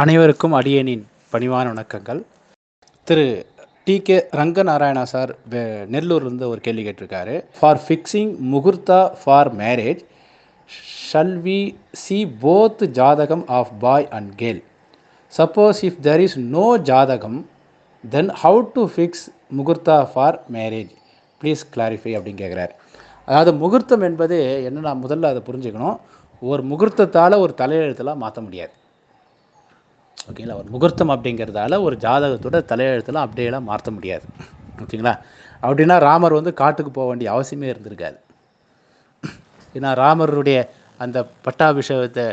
அனைவருக்கும் அடியேனின் பணிவான வணக்கங்கள். திரு டி கே ரங்கநாராயணா சார் நெல்லூர்லேருந்து ஒரு கேள்வி கேட்டிருக்காரு. For fixing muhurtha for marriage shall we see both jathakam of boy and girl suppose if there is no jathakam then how to fix muhurtha for marriage please clarify அப்படின்னு கேட்குறாரு அதாவது முகூர்த்தம் என்பது என்ன நான் முதல்ல அதை புரிஞ்சுக்கணும். ஒரு முகூர்த்தத்தால் ஒரு தலையெழுத்தெல்லாம் மாற்ற முடியாது. ஓகேங்களா ஒரு முகூர்த்தம் அப்படிங்கிறதால ஒரு ஜாதகத்தோட தலையெழுத்தெல்லாம் அப்படியெல்லாம் மாற்ற முடியாது. ஓகேங்களா? அப்படின்னா ராமர் வந்து காட்டுக்கு போக வேண்டிய அவசியமே இருந்திருக்காது. ஏன்னா ராமருடைய அந்த பட்டாபிஷேகத்தை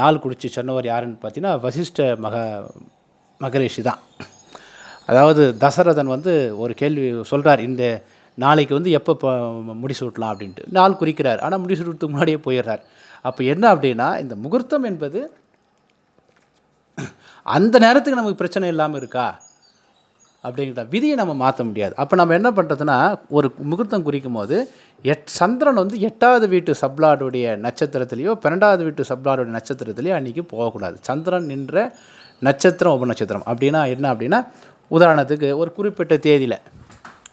நாள் குடித்து சொன்னவர் யாருன்னு பார்த்தீங்கன்னா வசிஷ்ட மக மகரிஷி தான். அதாவது தசரதன் வந்து ஒரு கேள்வி சொல்கிறார் இந்த நாளைக்கு வந்து எப்போ முடிசூட்டலாம் அப்படின்ட்டு. நாள் குறிக்கிறார். ஆனால் முடிசூட்டுறதுக்கு முன்னாடியே போயிடுறார். அப்போ என்ன அப்படின்னா இந்த முகூர்த்தம் என்பது அந்த நேரத்துக்கு நமக்கு பிரச்சனை இல்லாமல் இருக்கா? அப்படிங்கிற விதியை நம்ம மாற்ற முடியாது. அப்போ நம்ம என்ன பண்ணுறதுன்னா ஒரு முகூர்த்தம் குறிக்கும் போது எட் சந்திரன் வந்து எட்டாவது வீட்டு சப்ளாடுடைய நட்சத்திரத்திலையோ பன்னெண்டாவது வீட்டு சப்ளாடுடைய நட்சத்திரத்திலையோ அன்றைக்கி போகக்கூடாது. சந்திரன் நின்ற நட்சத்திரம் உப நட்சத்திரம். அப்படின்னா என்ன அப்படின்னா உதாரணத்துக்கு ஒரு குறிப்பிட்ட தேதியில்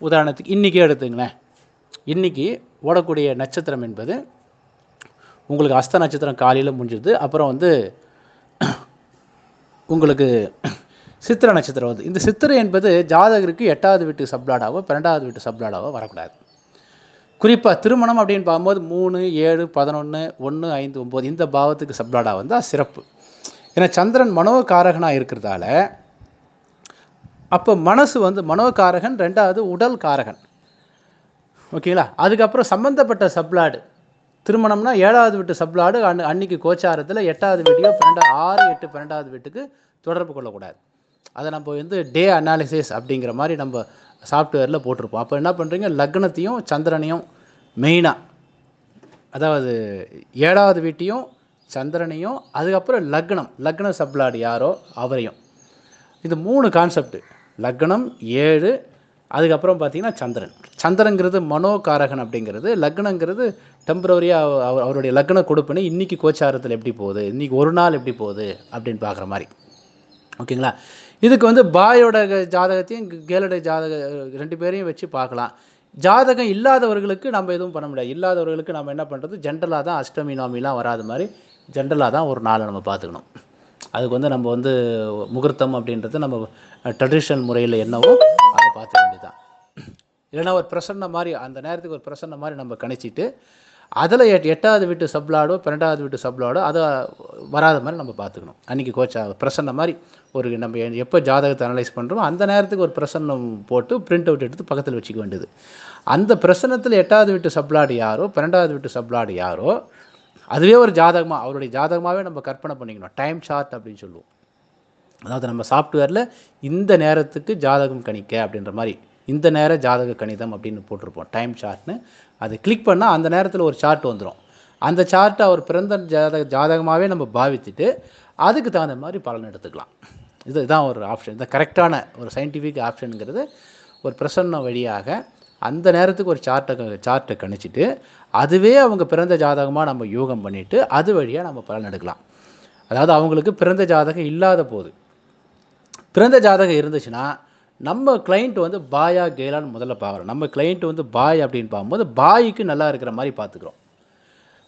உதாரணத்துக்கு இன்றைக்கி எடுத்துங்களேன். இன்றைக்கி ஓடக்கூடிய நட்சத்திரம் என்பது உங்களுக்கு அஸ்த நட்சத்திரம் காலையில் முடிஞ்சுது அப்புறம் வந்து உங்களுக்கு சித்திர நட்சத்திரம் வந்து இந்த சித்திரை என்பது ஜாதகருக்கு எட்டாவது வீட்டு சப்ளாடாவோ பன்னெண்டாவது வீட்டு சப்ளாடாவோ வரக்கூடாது. குறிப்பாக திருமணம் அப்படின்னு பார்க்கும்போது மூணு ஏழு பதினொன்று ஒன்று ஐந்து ஒம்பது இந்த பாவத்துக்கு சப்ளாடாக வந்தால் சிறப்பு. ஏன்னா சந்திரன் மனோகாரகனாக இருக்கிறதால அப்போ மனசு வந்து மனோகாரகன் ரெண்டாவது உடல் காரகன். ஓகேங்களா? அதுக்கப்புறம் சம்மந்தப்பட்ட சப்ளாடு. திருமணம்னா ஏழாவது வீட்டு சப்ளாடு அன் அன்னைக்கு கோச்சாரத்தில் எட்டாவது வீட்டையோ பன்னெண்டா ஆறு எட்டு பன்னெண்டாவது வீட்டுக்கு தொடர்பு கொள்ளக்கூடாது. அதை நம்ம வந்து டே அனாலிசிஸ் அப்படிங்கிற மாதிரி நம்ம சாஃப்ட்வேரில் போட்டிருப்போம். அப்போ என்ன பண்ணுறீங்க லக்னத்தையும் சந்திரனையும் மெயினாக அதாவது ஏழாவது வீட்டையும் சந்திரனையும் அதுக்கப்புறம் லக்னம் லக்ன சப்ளாடு யாரோ அவரையும். இது மூணு கான்செப்ட். லக்னம் ஏழு அதுக்கப்புறம் பார்த்தீங்கன்னா சந்திரன். சந்திரங்கிறது மனோகாரகன் அப்படிங்கிறது லக்னங்கிறது டெம்பரவரியாக அவருடைய லக்ன கொடுப்புன்னு இன்றைக்கி கோச்சாரத்தில் எப்படி போகுது இன்றைக்கி ஒரு நாள் எப்படி போகுது அப்படின்னு பார்க்குற மாதிரி. ஓகேங்களா? இதுக்கு வந்து பாயோட ஜாதகத்தையும் கேளுடைய ஜாதக ரெண்டு பேரையும் வச்சு பார்க்கலாம். ஜாதகம் இல்லாதவர்களுக்கு நம்ம எதுவும் பண்ண முடியாது. இல்லாதவர்களுக்கு நம்ம என்ன பண்ணுறது ஜென்ரலாக தான் அஷ்டமி நாமிலாம் வராத மாதிரி ஜென்ரலாக தான் ஒரு நாளை நம்ம பார்த்துக்கணும். அதுக்கு வந்து நம்ம வந்து முகூர்த்தம் அப்படின்றது நம்ம ட்ரெடிஷ்னல் முறையில் என்னவோ பார்த்துக்க வேண்டியதுதான். இல்லைன்னா ஒரு பிரசன்ன மாதிரி அந்த நேரத்துக்கு ஒரு பிரசன்ன மாதிரி நம்ம கணிச்சிட்டு அதில் எட் எட்டாவது வீட்டு சப்ளாடோ பன்னெண்டாவது வீட்டு சப்ளாடோ அதை வராத மாதிரி நம்ம பார்த்துக்கணும். அன்றைக்கி கோச்சா பிரசன்ன மாதிரி ஒரு நம்ம எப்போ ஜாதகத்தை அனலைஸ் பண்ணுறோமோ அந்த நேரத்துக்கு ஒரு பிரசன்னம் போட்டு பிரிண்ட் அவுட் எடுத்து பக்கத்தில் வச்சுக்க வேண்டியது. அந்த பிரசன்னத்தில் எட்டாவது வீட்டு சப்ளாடு யாரோ பன்னெண்டாவது வீட்டு சப்ளாடு யாரோ அதுவே ஒரு ஜாதகமாக அவருடைய ஜாதகமாகவே நம்ம கற்பனை பண்ணிக்கணும். டைம் சார்ட் அப்படின்னு சொல்லுவோம். அதாவது நம்ம சாஃப்ட்வேரில் இந்த நேரத்துக்கு ஜாதகம் கணிக்க அப்படின்ற மாதிரி இந்த நேர ஜாதக கணிதம் அப்படின்னு போட்டிருப்போம் டைம் சார்ட்னு அதை கிளிக் பண்ணால் அந்த நேரத்தில் ஒரு சார்ட் வந்துடும் அந்த சார்ட்டை அவர் பிறந்த ஜாதக ஜாதகமாகவே நம்ம பாவித்துட்டு அதுக்கு தகுந்த மாதிரி பலன் எடுத்துக்கலாம். இது இதான் ஒரு ஆப்ஷன் இந்த கரெக்டான ஒரு சயின்டிஃபிக் ஆப்ஷனுங்கிறது ஒரு பிரசன்ன வழியாக அந்த நேரத்துக்கு ஒரு சார்ட்டை சார்ட்டை கணிச்சிட்டு அதுவே அவங்க பிறந்த ஜாதகமாக நம்ம யோகம் பண்ணிவிட்டு அது வழியாக நம்ம பலன் எடுக்கலாம். அதாவது அவங்களுக்கு பிறந்த ஜாதகம் இல்லாத போது பிறந்த ஜாதகம் இருந்துச்சுன்னா நம்ம கிளைண்ட் வந்து பாயா கேலான்னு முதல்ல பார்க்குறோம் நம்ம கிளைண்ட் வந்து பாய் அப்படின்னு பார்க்கும்போது பாய்க்கு நல்லா இருக்கிற மாதிரி பார்த்துக்குறோம்.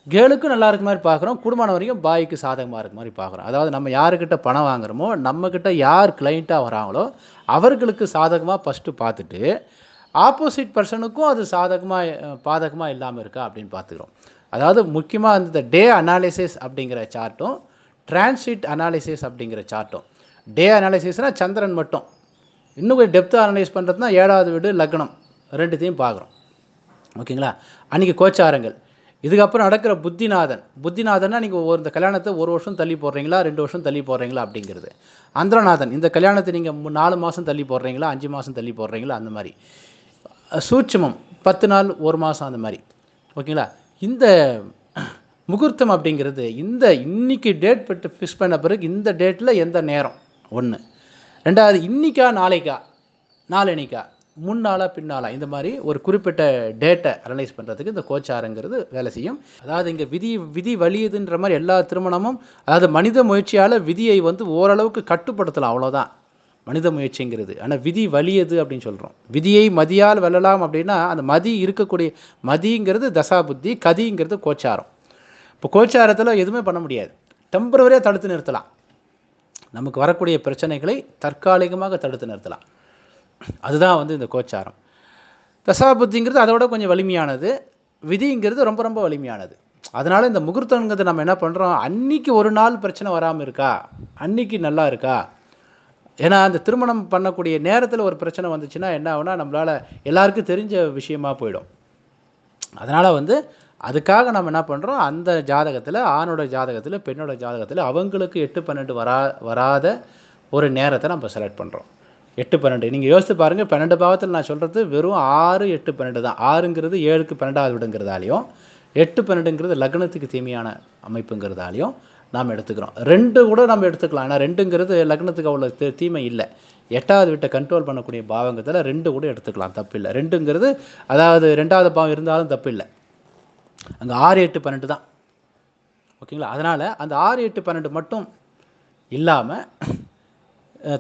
கேளுக்கும் நல்லா இருக்கிற மாதிரி பார்க்குறோம். குடும்பம் வரைக்கும் பாய்க்கு சாதகமாக இருக்கிற மாதிரி பார்க்குறோம். அதாவது நம்ம யாருக்கிட்ட பணம் வாங்குறோமோ நம்மக்கிட்ட யார் கிளைண்ட்டாக வராங்களோ அவர்களுக்கு சாதகமாக ஃபஸ்ட்டு பார்த்துட்டு ஆப்போசிட் பர்சனுக்கும் அது சாதகமாக பாதகமாக இல்லாமல் இருக்கா அப்படின்னு பார்த்துக்கிறோம். அதாவது முக்கியமாக அந்த டே அனாலிசிஸ் அப்படிங்கிற சார்ட்டும் டிரான்சிட் அனாலிசிஸ் அப்படிங்கிற சார்ட்டும் டே அனாலிசிஸ்னால் சந்திரன் மட்டும். இன்னும் கொஞ்சம் டெப்த்தாக அனலைஸ் பண்ணுறதுனா ஏழாவது வீடு லக்னம். ரெண்டுத்தையும் பார்க்குறோம். ஓகேங்களா? அன்றைக்கி கோச்சாரங்கள். இதுக்கப்புறம் நடக்கிற புத்திநாதன். புத்திநாதன்னா நீங்கள் ஒரு இந்த கல்யாணத்தை ஒரு வருஷம் தள்ளி போடுறீங்களா ரெண்டு வருஷம் தள்ளி போடுறீங்களா அப்படிங்கிறது. அந்திரநாதன் இந்த கல்யாணத்தை நீங்கள் நாலு மாதம் தள்ளி போடுறீங்களா அஞ்சு மாதம் தள்ளி போடுறீங்களா அந்த மாதிரி. சூட்சமம் பத்து நாள் ஒரு மாதம் அந்த மாதிரி. ஓகேங்களா? இந்த முகூர்த்தம் அப்படிங்கிறது இந்த இன்னைக்கு டேட் பட்டு ஃபிக்ஸ் பண்ண பிறகு இந்த டேட்டில் எந்த நேரம்? ஒன்று ரெண்டாவது இன்னிக்கா நாளைக்கா? நாளன்னைக்கா? முன்னாலா பின்னாலா இந்த மாதிரி ஒரு குறிப்பிட்ட டேட்டை அனலைஸ் பண்ணுறதுக்கு இந்த கோச்சாரங்கிறது வேலை செய்யும். அதாவது இங்கே விதி விதி வலியுதுன்ற மாதிரி எல்லா திருமணமும் அதாவது மனித முயற்சியால் விதியை வந்து ஓரளவுக்கு கட்டுப்படுத்தலாம் அவ்வளோதான் மனித முயற்சிங்கிறது. ஆனால் விதி வலியது அப்படின்னு சொல்கிறோம் விதியை மதியால் வெல்லலாம் அப்படின்னா அந்த மதி இருக்கக்கூடிய மதிங்கிறது தசா புத்தி கதிங்கிறது கோச்சாரம். இப்போ கோச்சாரத்தில் எதுவுமே பண்ண முடியாது. டெம்பரவரியாக தடுத்து நிறுத்தலாம். நமக்கு வரக்கூடிய பிரச்சனைகளை தற்காலிகமாக தடுத்து நிறுத்தலாம். அதுதான் வந்து இந்த கோச்சாரம். தசாபுத்திங்கிறது அதோட கொஞ்சம் வலிமையானது. விதிங்கிறது ரொம்ப ரொம்ப வலிமையானது. அதனால் இந்த முகூர்த்தங்கிறது நம்ம என்ன பண்ணுறோம் அன்னைக்கு ஒரு நாள் பிரச்சனை வராமல் இருக்கா? அன்னைக்கு நல்லா இருக்கா? ஏன்னா அந்த திருமணம் பண்ணக்கூடிய நேரத்தில் ஒரு பிரச்சனை வந்துச்சுன்னா என்ன ஆகுனா நம்மளால் எல்லாருக்கும் தெரிஞ்ச விஷயமா போயிடும். அதனால் வந்து அதுக்காக நம்ம என்ன பண்ணுறோம் அந்த ஜாதகத்தில் ஆணோட ஜாதகத்தில் பெண்ணோட ஜாதகத்தில் அவங்களுக்கு எட்டு பன்னெண்டு வரா வராத ஒரு நேரத்தை நம்ம செலக்ட் பண்ணுறோம் எட்டு பன்னெண்டு. நீங்கள் யோசித்து பாருங்கள் பன்னெண்டு பாவத்தில் நான் சொல்கிறது வெறும் ஆறு எட்டு பன்னெண்டு தான். ஆறுங்கிறது ஏழுக்கு பன்னெண்டாவது விடுங்கிறதாலையும் எட்டு பன்னெண்டுங்கிறது லக்னத்துக்கு தீமையான அமைப்புங்கிறதாலையும் நாம் எடுத்துக்கிறோம். ரெண்டு கூட நம்ம எடுத்துக்கலாம். ஆனால் ரெண்டுங்கிறது லக்னத்துக்கு அவ்வளோ தீ- தீமை இல்லை. எட்டாவது வீட்டை கண்ட்ரோல் பண்ணக்கூடிய பாவங்கத்தில் ரெண்டு கூட எடுத்துக்கலாம். தப்பு இல்லை ரெண்டுங்கிறது அதாவது ரெண்டாவது பாவம் இருந்தாலும் தப்பு இல்லை அங்கே ஆறு எட்டு பன்னெண்டு தான். ஓகேங்களா? அதனால் அந்த ஆறு எட்டு பன்னெண்டு மட்டும் இல்லாமல்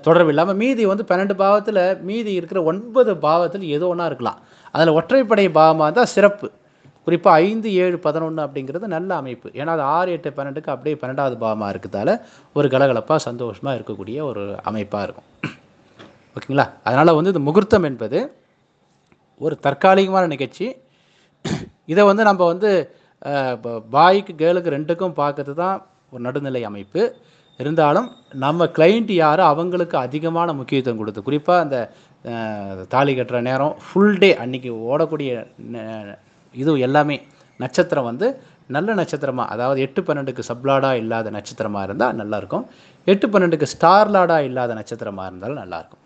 தொடர்பு இல்லாமல் மீதி வந்து பன்னெண்டு பாவத்தில் மீதி இருக்கிற ஒன்பது பாவத்தில் ஏதோ ஒன்றா இருக்கலாம். அதில் ஒற்றைப்படை பாவமாக இருந்தால் சிறப்பு. குறிப்பாக ஐந்து ஏழு பதினொன்று அப்படிங்கிறது நல்ல அமைப்பு. ஏன்னா அது ஆறு எட்டு பன்னெண்டுக்கு அப்படியே பன்னெண்டாவது பாவமாக இருக்கிறதால ஒரு கலகலப்பாக சந்தோஷமாக இருக்கக்கூடிய ஒரு அமைப்பாக இருக்கும். ஓகேங்களா? அதனால் வந்து இந்த முகூர்த்தம் என்பது ஒரு தற்காலிகமான நிகழ்ச்சி. இதை வந்து நம்ம வந்து பாய்க்கு கேர்ளுக்கு ரெண்டுக்கும் பார்க்கறது தான் ஒரு நடுநிலை அமைப்பு. இருந்தாலும் நம்ம கிளைண்ட் யார் அவங்களுக்கு அதிகமான முக்கியத்துவம் கொடுத்து குறிப்பாக அந்த தாலி கட்டுற நேரம் ஃபுல் டே அன்னைக்கு ஓடக்கூடிய ந- இது எல்லாமே நட்சத்திரம் வந்து நல்ல நட்சத்திரமாக அதாவது எட்டு பன்னெண்டுக்கு சப்லாடாக இல்லாத நட்சத்திரமாக இருந்தால் நல்லாயிருக்கும் எட்டு பன்னெண்டுக்கு ஸ்டார்லாடாக இல்லாத நட்சத்திரமாக இருந்தாலும் நல்லாயிருக்கும்